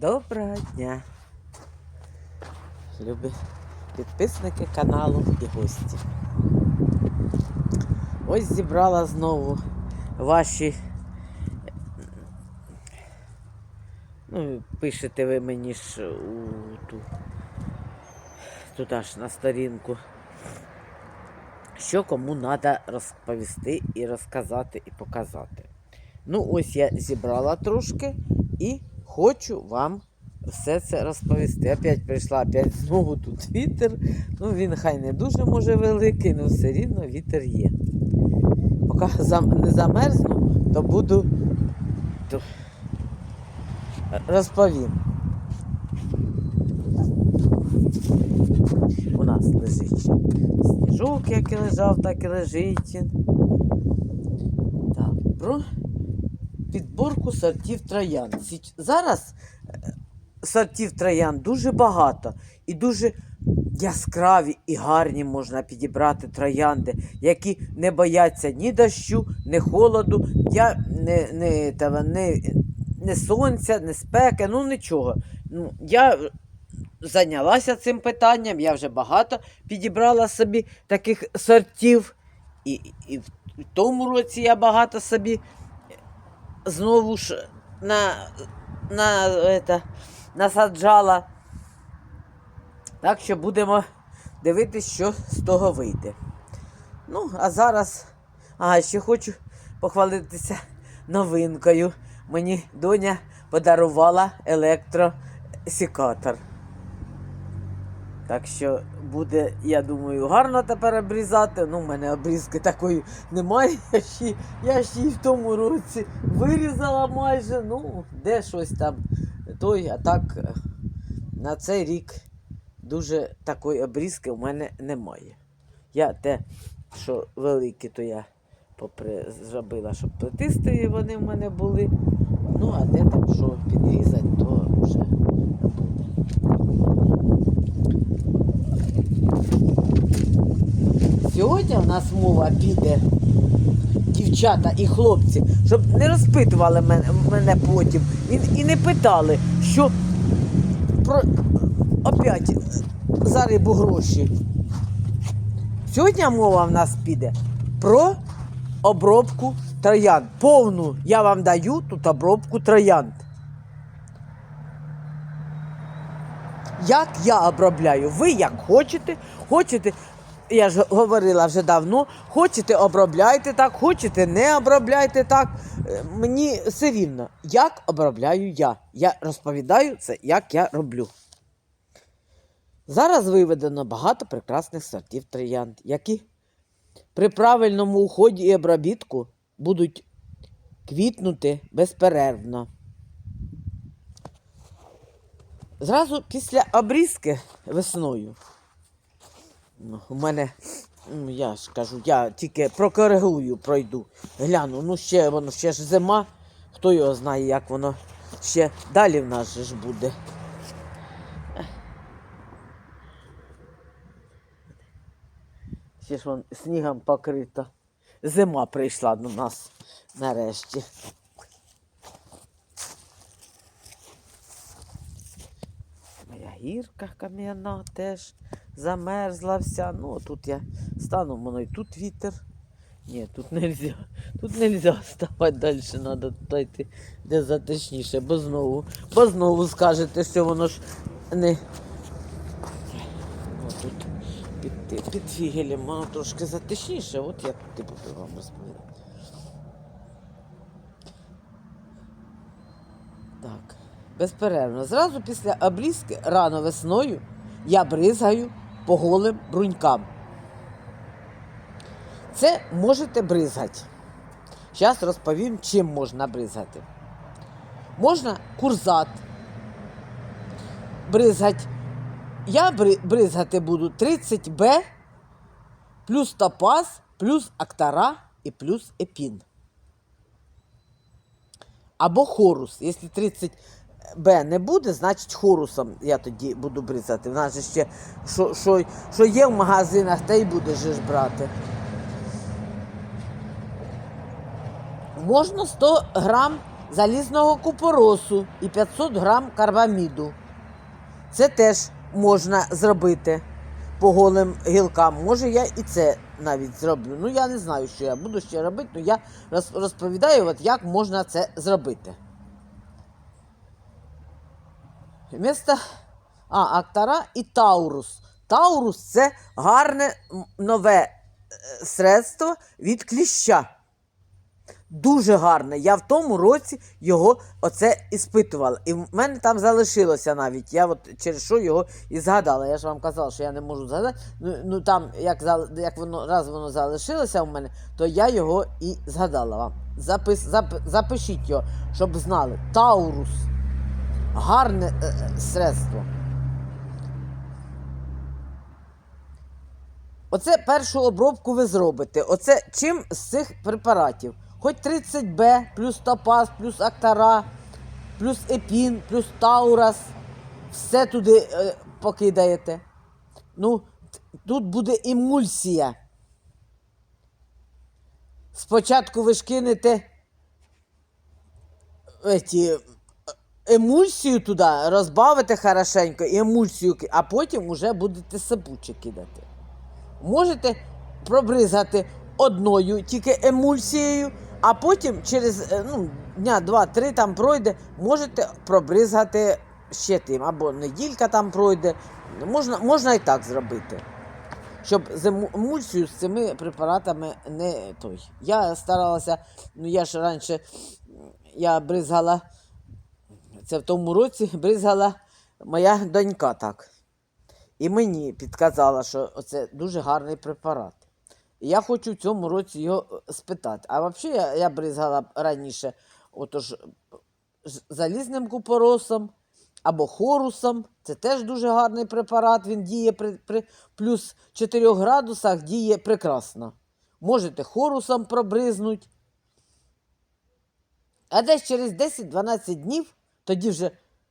Доброго дня, любі підписники каналу і гості. Ось зібрала знову ваші. Ну, пишете ви мені ж у ту туди ж на сторінку. Що кому треба розповісти і розказати і показати. Ну, ось я зібрала трошки і хочу вам все це розповісти. Опять прийшла, опять знову тут вітер. Ну, він хай не дуже може великий, але все рівно вітер є. Поки не замерзну, то буду то розповім. У нас лежить сніжок, як і лежав, так і лежить. Так, про підборку сортів троян. Зараз е, сортів троян дуже багато і дуже яскраві і гарні можна підібрати троянди, які не бояться ні дощу, ні холоду, я, не, не, того, не, не сонця, не спеки, ну нічого. Ну, я зайнялася цим питанням, я вже багато підібрала собі таких сортів. І, і в тому році я багато собі знову ж на, на, это, насаджала. Так що будемо дивитися, що з того вийде. Ну, а зараз, ага, ще хочу похвалитися новинкою. Мені доня подарувала електросікатор. Так що буде, я думаю, гарно тепер обрізати. Ну, в мене обрізки такої немає. Я ще, я ще й в тому році вирізала майже. Ну, де щось там той, а так е, на цей рік дуже такої обрізки в мене немає. Я те, що великі, то я попри зробила, щоб плетисті вони в мене були. Ну, а де там що підрізати, то вже буде. Сьогодні в нас мова піде, дівчата і хлопці, щоб не розпитували мене, мене потім і, і не питали, що про опять за рибу гроші. Сьогодні мова в нас піде про обробку троянд. Повну я вам даю тут обробку троянд. Як я обробляю? Ви як хочете, хочете, я ж говорила вже давно, хочете обробляйте так, хочете не обробляйте так. Е, Мені все рівно, як обробляю я. Я розповідаю це, як я роблю. Зараз виведено багато прекрасних сортів троянд, які при правильному уході і обробітку будуть квітнути безперервно. Зразу після обрізки весною. У мене, я ж кажу, я тільки прокоригую, пройду, гляну. Ну, ще воно ще ж зима, хто його знає, як воно ще далі в нас ж буде. Ще ж вон снігом покрито. Зима прийшла до нас нарешті. Моя гірка кам'яна теж замерзла вся. Ну, тут я стану, воно і тут вітер. Ні, тут нельзя. Тут нельзя ставати далі, треба йти де затишніше, бо знову, бо знову скажете, що воно ж не. О, тут під, під фігелем воно трошки затишніше, от я буду вам розповідати. Так, безперервно. Зразу після обрізки рано весною я бризгаю по голим брунькам. Це можете бризгати. Зараз розповім, чим можна бризгати. Можна курзат бризгати. Я бризгати буду 30Б плюс топаз, плюс актара і плюс епін. Або хорус. Якщо 30Б не буде, значить хорусом я тоді буду бризати. В нас ще що, що, що є в магазинах, те й будеш ж брати. Можна 100 грам залізного купоросу і 500 грам карбаміду. Це теж можна зробити по голим гілкам. Може, я і це навіть зроблю. Ну, я не знаю, що я буду ще робити, але я розповідаю, от як можна це зробити. Вместо а, Актара і Таурус. Таурус це гарне нове е, средство від кліща. Дуже гарне. Я в тому році його оце іспитувала. І в мене там залишилося навіть. Я от через що його і згадала. Я ж вам казала, що я не можу згадати. Ну, ну там, як, як воно раз воно залишилося у мене, то я його і згадала вам. Запис, зап, запишіть його, щоб знали. Таурус. Гарне е, е, средство. Оце першу обробку ви зробите. Оце чим з цих препаратів? Хоч 30Б, плюс топаз, плюс актара, плюс епін, плюс таурас. Все туди е, покидаєте. Ну, тут буде емульсія. Спочатку ви ж кинете еті, емульсію туди, розбавите хорошенько, емульсію, а потім вже будете сапуче кидати. Можете пробризгати одною тільки емульсією, а потім через е, ну, дня два-три там пройде, можете пробризгати ще тим, або неділька там пройде. Можна, можна і так зробити. Щоб з ему- емульсію з цими препаратами не той. Я старалася, ну я ж раніше я бризгала, це в тому році бризгала моя донька так. І мені підказала, що це дуже гарний препарат. І я хочу в цьому році його е, спитати. А взагалі я, я бризгала раніше отож, залізним купоросом або хорусом. Це теж дуже гарний препарат. Він діє при, при плюс 4 градусах, діє прекрасно. Можете хорусом пробризнути. А десь через 10-12 днів, тоді вже,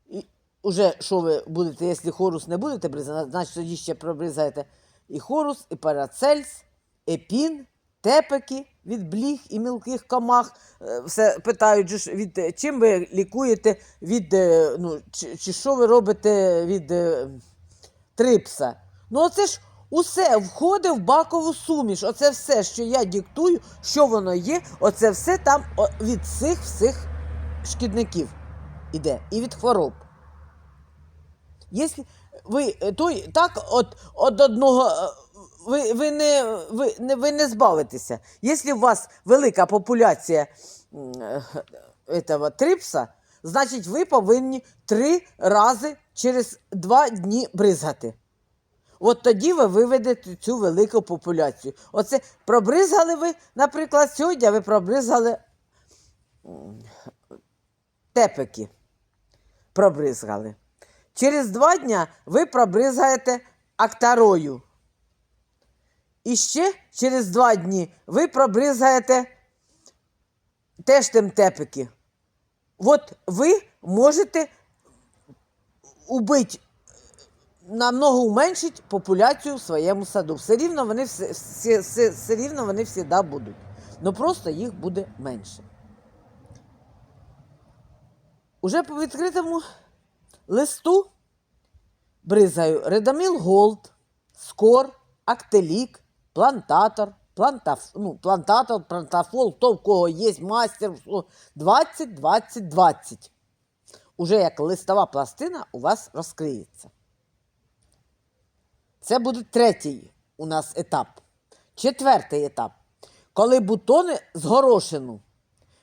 і, уже що ви будете, якщо хорус не будете бризати, значить тоді ще пробризаєте і хорус, і парацельс, епін, тепеки від бліг і мілких комах. Е, Все питають, від, е, чим ви лікуєте від, е, ну, чи, чи що ви робите від трипса. Ну, оце ж усе входить в бакову суміш. Оце все, що я диктую, що воно є, оце все там від цих всіх шкідників іде і від хвороб. Якщо ви е, той так от, от одного. е, Ви, ви, не, ви, не, ви не збавитеся. Якщо у вас велика популяція е, этого трипса, значить ви повинні три рази через два дні бризгати. От тоді ви виведете цю велику популяцію. Оце пробризгали ви, наприклад, сьогодні ви пробризгали м, тепики. Пробризгали. Через два дня ви пробризгаєте актарою. І ще через два дні ви пробризгаєте теж тим тепики. От ви можете убити намного уменшить популяцію в своєму саду. Все рівно вони все, все, все, все рівно вони завжди будуть. Ну просто їх буде менше. Уже по відкритому листу бризгаю Редаміл Голд, Скор, Актелік, Плантатор, плантаф, ну, плантатор, плантафол, то в кого є мастер 20-20-20. Уже як листова пластина у вас розкриється. Це буде третій у нас етап. Четвертий етап. Коли бутони з горошину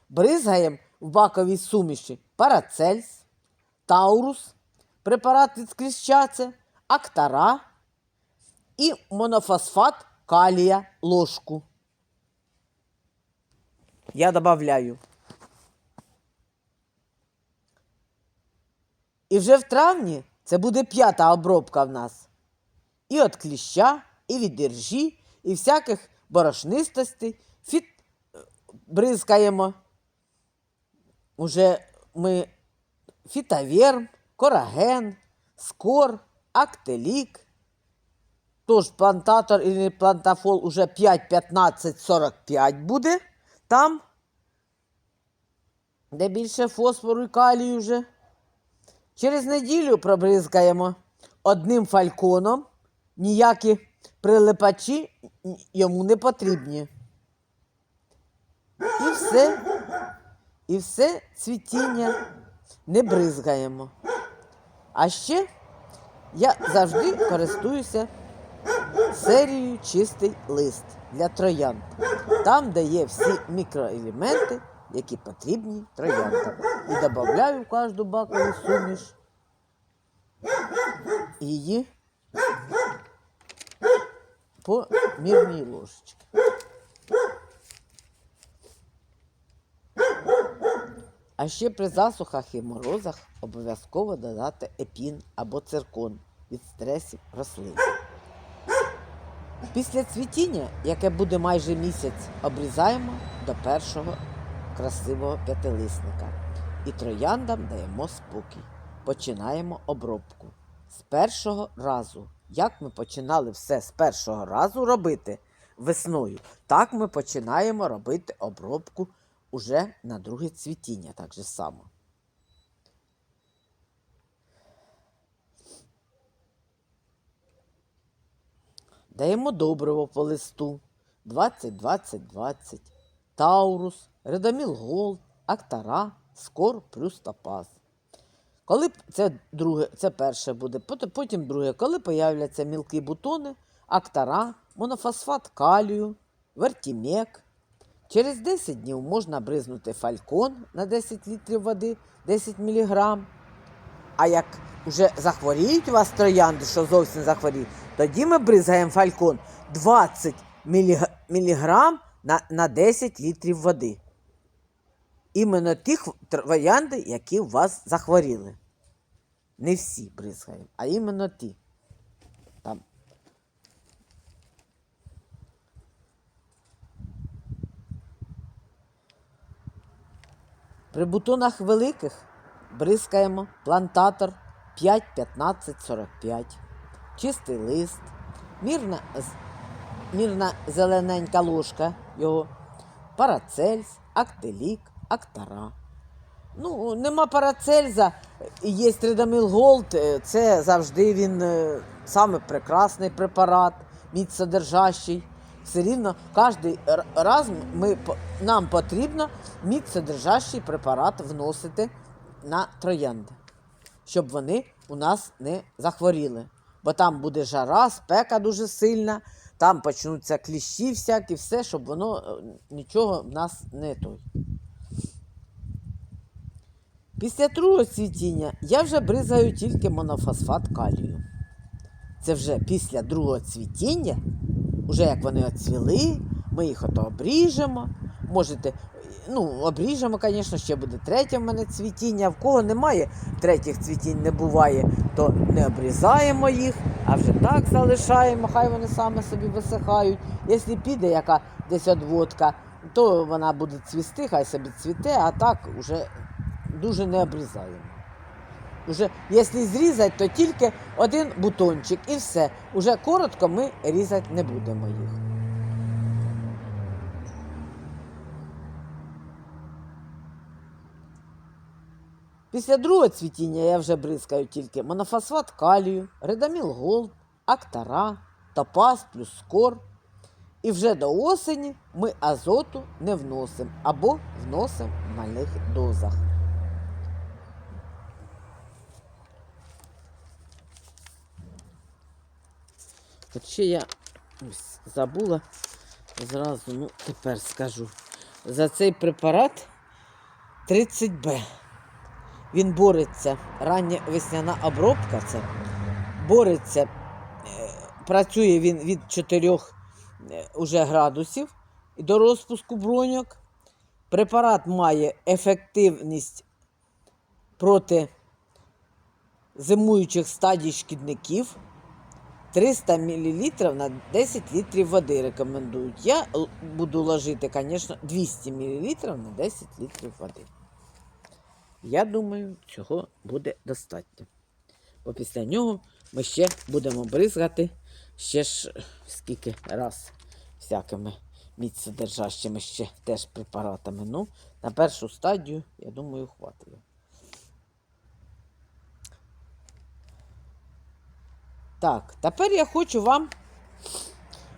бризгаємо в баковій суміші парацельс, таурус, препарат від кліща це, актара і монофосфат калія ложку. Я додаю. І вже в травні це буде п'ята обробка в нас. І від кліща, і від іржі, і всяких борошнистостей. Фіт е, бризкаємо. Уже ми фітаверм, кораген, скор, актелік. Тож плантатор і плантафол уже 5, 15, 45 буде там. де більше фосфору і калію вже. Через неділю пробризкаємо одним фальконом. Ніякі прилипачі йому не потрібні. І все. І все цвітіння не бризгаємо. А ще я завжди користуюся серією чистий лист для троянд. Там, де є всі мікроелементи, які потрібні трояндам. І додаю в кожну бакову суміш її по мірній ложечці. А ще при засухах і морозах обов'язково додати епін або циркон від стресів рослин. Після цвітіння, яке буде майже місяць, обрізаємо до першого красивого п'ятилисника. І трояндам даємо спокій. Починаємо обробку. З першого разу. Як ми починали все з першого разу робити весною, так ми починаємо робити обробку уже на друге цвітіння, так же само. Даємо добриво по листу 20-20-20, Таурус, Редаміл Голд, Актара, Скор плюс Топаз. Коли це друге, це перше буде, потім друге, коли появляться мілкі бутони, актара, монофосфат калію, вертімек. Через 10 днів можна бризнути фалькон на 10 літрів води, 10 мг. А як вже захворіють у вас троянди, що зовсім захворіють, тоді ми бризгаємо фалькон 20 мг на, на 10 літрів води. Іменно тих троянди, які у вас захворіли. Не всі бризгаємо, а іменно ті. Там. При бутонах великих бризкаємо плантатор 5, 15, 45, чистий лист, мірна, мірна зелененька ложка його, парацельс, актелік, актара. Ну, нема парацельза, є тридаміл голд, е, це завжди він е, саме прекрасний препарат, міцсодержащий. Все рівно кожен раз ми, нам потрібно міцсодержащий препарат вносити на троянди, щоб вони у нас не захворіли. Бо там буде жара, спека дуже сильна, там почнуться кліщі всякі, все, щоб воно е, нічого в нас не той. Після другого цвітіння я вже бризгаю тільки монофосфат калію. Це вже після другого цвітіння, вже як вони оцвіли, ми їх ото обріжемо. Можете, ну, обріжемо, звісно, ще буде третє в мене цвітіння. В кого немає третіх цвітінь, не буває, то не обрізаємо їх, а вже так залишаємо, хай вони саме собі висихають. Якщо піде яка десь одводка, то вона буде цвісти, хай собі цвіте, а так вже дуже не обрізаємо. Уже, якщо зрізати, то тільки один бутончик і все. Уже коротко ми різати не будемо їх. Після другого цвітіння я вже бризкаю тільки монофосфат калію, редаміл голд, актара, топаз плюс скор. І вже до осені ми азоту не вносимо або вносимо в малих дозах. От ще я ось забула зразу, ну тепер скажу. За цей препарат 30Б. Він бореться. Рання весняна обробка це бореться. е, Працює він від 4 е, уже градусів до розпуску броньок. Препарат має ефективність проти зимуючих стадій шкідників. 300 мл на 10 літрів води рекомендують. Я буду ложити, звісно, 200 мл на 10 літрів води. Я думаю, цього буде достатньо. Бо після нього ми ще будемо бризгати ще ж скільки раз всякими міцнодержащими ще теж препаратами. Ну, на першу стадію, я думаю, хватить. Так, тепер я хочу вам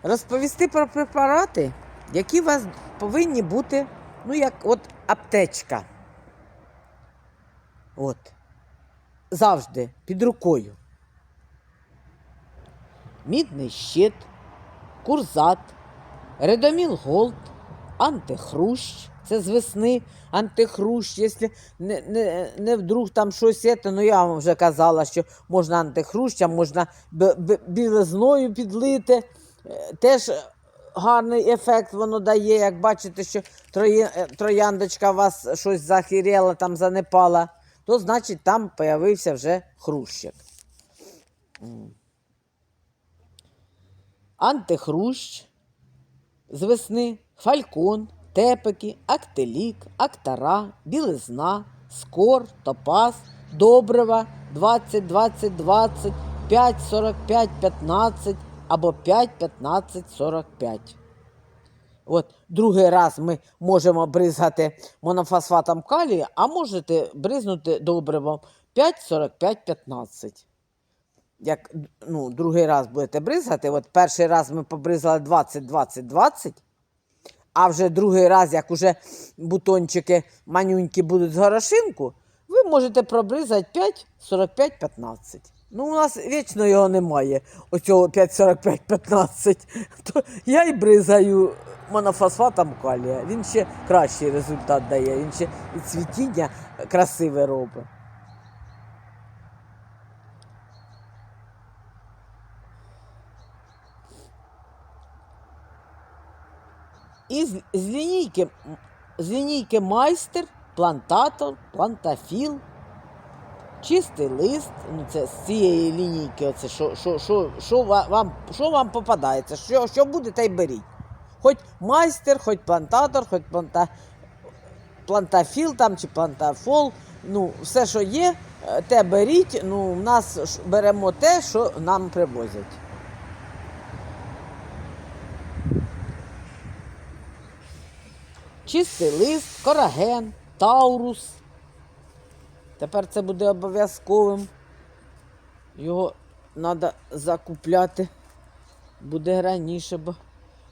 розповісти про препарати, які у вас повинні бути, ну, як от аптечка. От. Завжди під рукою. Мідний щит, курзат, редоміл голд, антихрущ. Це з весни антихрущ. Якщо не, не, не вдруг там щось є, ну я вам вже казала, що можна антихрущем, можна білизною підлити. Е, Теж гарний ефект воно дає. Як бачите, що троє- е, трояндочка у вас щось захиріла, там занепала, то значить там появився вже хрущик. Антихрущ з весни, фалькон, тепики, актелік, актара, білизна, скор, топаз, добрива 20, 20, 20, 5, 45, 15 або 5, 15, 45. От другий раз ми можемо бризгати монофосфатом калію, а можете бризнути добривом 5, 45, 15 як ну, другий раз будете бризгати, от перший раз ми побризали 20, 20, 20, а вже другий раз, як уже бутончики манюнькі будуть з горошинку, ви можете пробризати 5, 45, 15. Ну, у нас вічно його немає, оцього 5, 45, 15. То я й бризаю монофосфатом калія. Він ще кращий результат дає, він ще і цвітіння красиве робить. І з, лінійки, з лінійки майстер, плантатор, плантафіл, чистий лист. Ну, це з цієї лінійки, оце, що, що, що, що, вам, що вам попадається, що, що буде, та й беріть. Хоч майстер, хоч плантатор, хоч планта, плантафіл там, чи плантафол. Ну, все, що є, е, те беріть. Ну, в нас беремо те, що нам привозять. Чистий лист, кораген, таурус. Тепер це буде обов'язковим. Його треба закупляти. Буде раніше, бо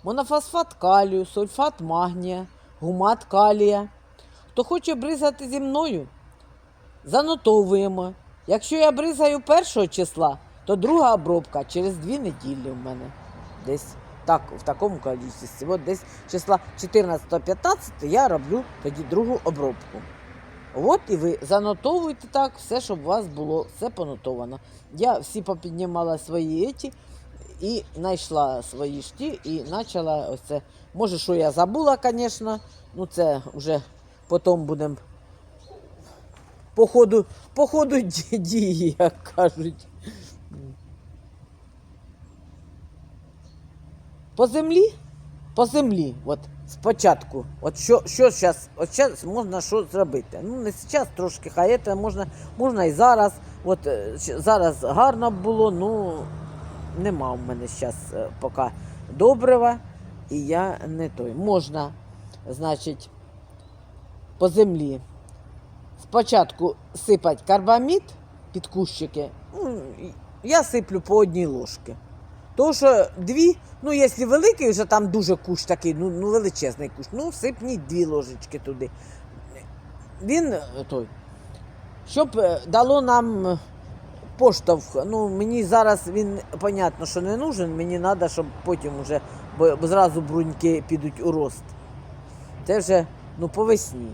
монофосфат калію, сульфат магнія, гумат калія. Хто хоче бризати зі мною, занотовуємо. Якщо я бризаю першого числа, то друга обробка через дві неділі в мене. Десь так, в такому кількості. От десь числа 14-15 я роблю тоді другу обробку. От і ви занотовуйте так, все, щоб у вас було все понотовано. Я всі попіднімала свої еті і знайшла свої шті і почала ось це. Може, що я забула, звісно, ну це вже потім будемо по ходу, по ходу дії, як кажуть. По землі? По землі, от спочатку. От що, що зараз, от зараз можна що зробити? Ну, не зараз трошки, хай це можна, можна і зараз. От е, зараз гарно було, ну нема в мене зараз поки добрива, і я не той. Можна, значить, по землі. Спочатку сипати карбамід під кущики. Ну, я сиплю по одній ложці. То, що дві, ну, якщо великий, вже там дуже кущ такий, ну, ну величезний кущ, ну сипніть дві ложечки туди. Він е, той, щоб е, дало нам е, поштовх. Ну, мені зараз він, понятно, що не нужен, мені треба, щоб потім уже, бо, зразу бруньки підуть у рост. Це вже ну, по весні.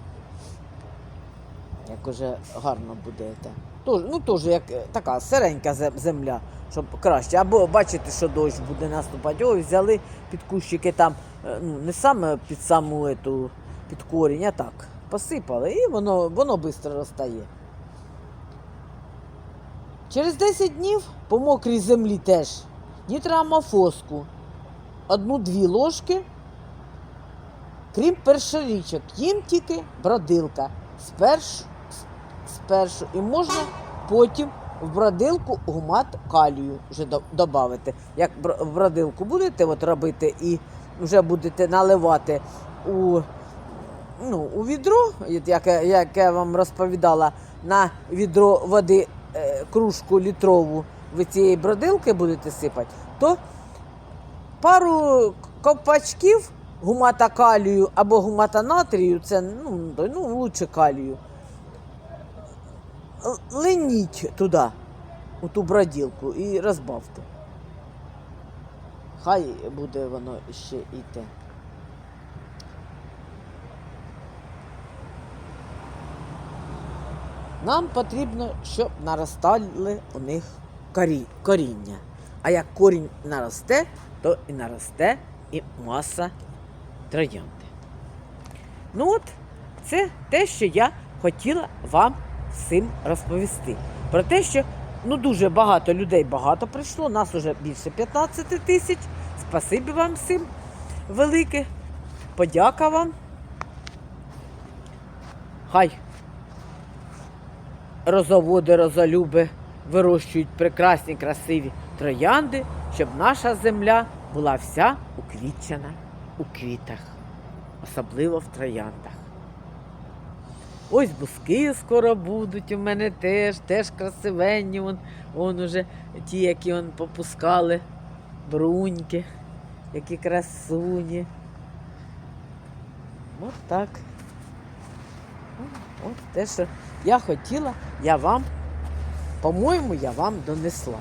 Як уже гарно буде. Тож, ну, теж як така сиренька земля, щоб краще. Або бачите, що дощ буде наступати. Ой, взяли під кущики там, е, ну, не саме під саму ету, під корінь, а так. Посипали, і воно, воно швидко розтає. Через 10 днів по мокрій землі теж нітроамофоску. Одну-дві ложки Крім першорічок, їм тільки бродилка. Спершу, спершу. І можна потім в бродилку гумат калію вже додати. Як в бродилку будете от робити і вже будете наливати у, ну, у відро, яке, яке я вам розповідала, на відро води е, кружку літрову ви цієї бродилки будете сипати, то пару ковпачків гумата калію або гумата натрію, це ну, ну лучше калію. Л- Линіть туди, у ту броділку, і розбавте. Хай буде воно ще йти. Нам потрібно, щоб наростали у них корі- коріння. А як корінь наросте, то і наросте і маса троянди. Ну от, це те, що я хотіла вам всім розповісти. Про те, що ну, дуже багато людей багато прийшло, нас уже більше 15 тисяч. Спасибі вам всім велике. Подяка вам. Хай розоводи, розолюби вирощують прекрасні, красиві троянди, щоб наша земля була вся уквітчена у квітах, особливо в трояндах. Ось бузки скоро будуть у мене теж, теж красивенні. Вон, вон уже ті, які вон попускали, бруньки, які красуні. От так. От те, що я хотіла, я вам, по-моєму, я вам донесла.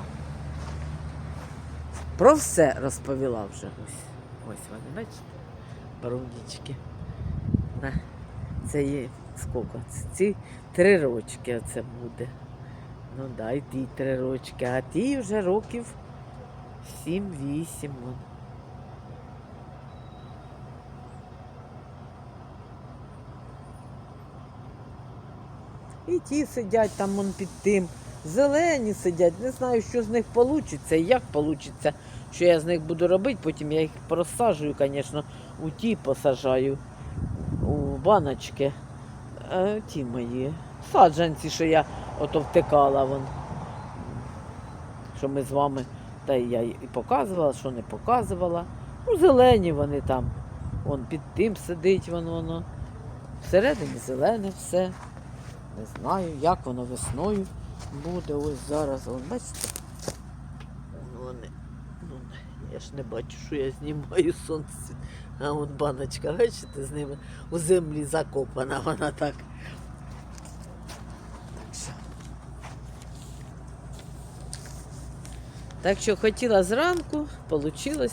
Про все розповіла вже. Ось, ось вони, бачите, брунічки. Це є скільки? Ці три рочки оце буде. Ну да, і ті три рочки, а ті вже років сім-вісім. вон. І ті сидять там вон під тим. Зелені сидять, не знаю, що з них вийде і як вийде, що я з них буду робити. Потім я їх просаджую, звісно, у ті посажаю, у баночки. Е, ті мої. Саджанці, що я ото втикала вон. Що ми з вами, та я і показувала, що не показувала. Ну, зелені вони там. Вон під тим сидить воно. воно. Всередині зелене все. Не знаю, як воно весною буде. Ось зараз. Вон, бачите? Вон Вони. Ну, я ж не бачу, що я знімаю сонце. А от баночка, бачите, з ними у землі закопана, вона так. Так що. Хотіла зранку, вийшло,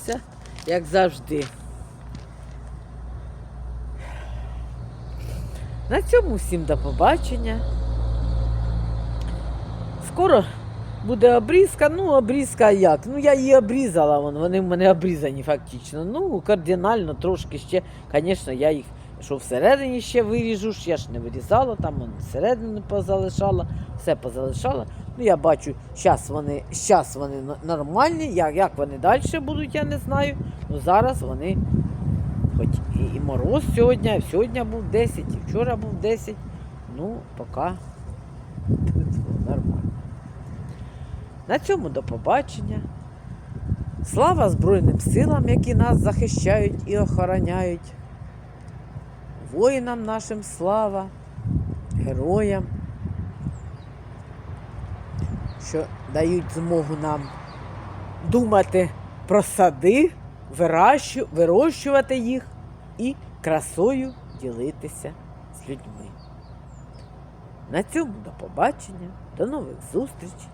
як завжди. На цьому всім до побачення. Скоро буде обрізка. Ну, обрізка як? Ну, я її обрізала, вон, вони в мене обрізані фактично. Ну, кардинально трошки ще, звісно, я їх, що всередині ще виріжу, ж я ж не вирізала, там вон, всередину позалишала, все позалишала. Ну, я бачу, зараз вони, щас вони нормальні, як, як вони далі будуть, я не знаю. Ну, зараз вони Хоч і, і мороз сьогодні, сьогодні був 10, і вчора був 10. Ну, поки На цьому до побачення. Слава Збройним силам, які нас захищають і охороняють. Воїнам нашим слава, героям, що дають змогу нам думати про сади, вирощувати їх і красою ділитися з людьми. На цьому до побачення, до нових зустрічей.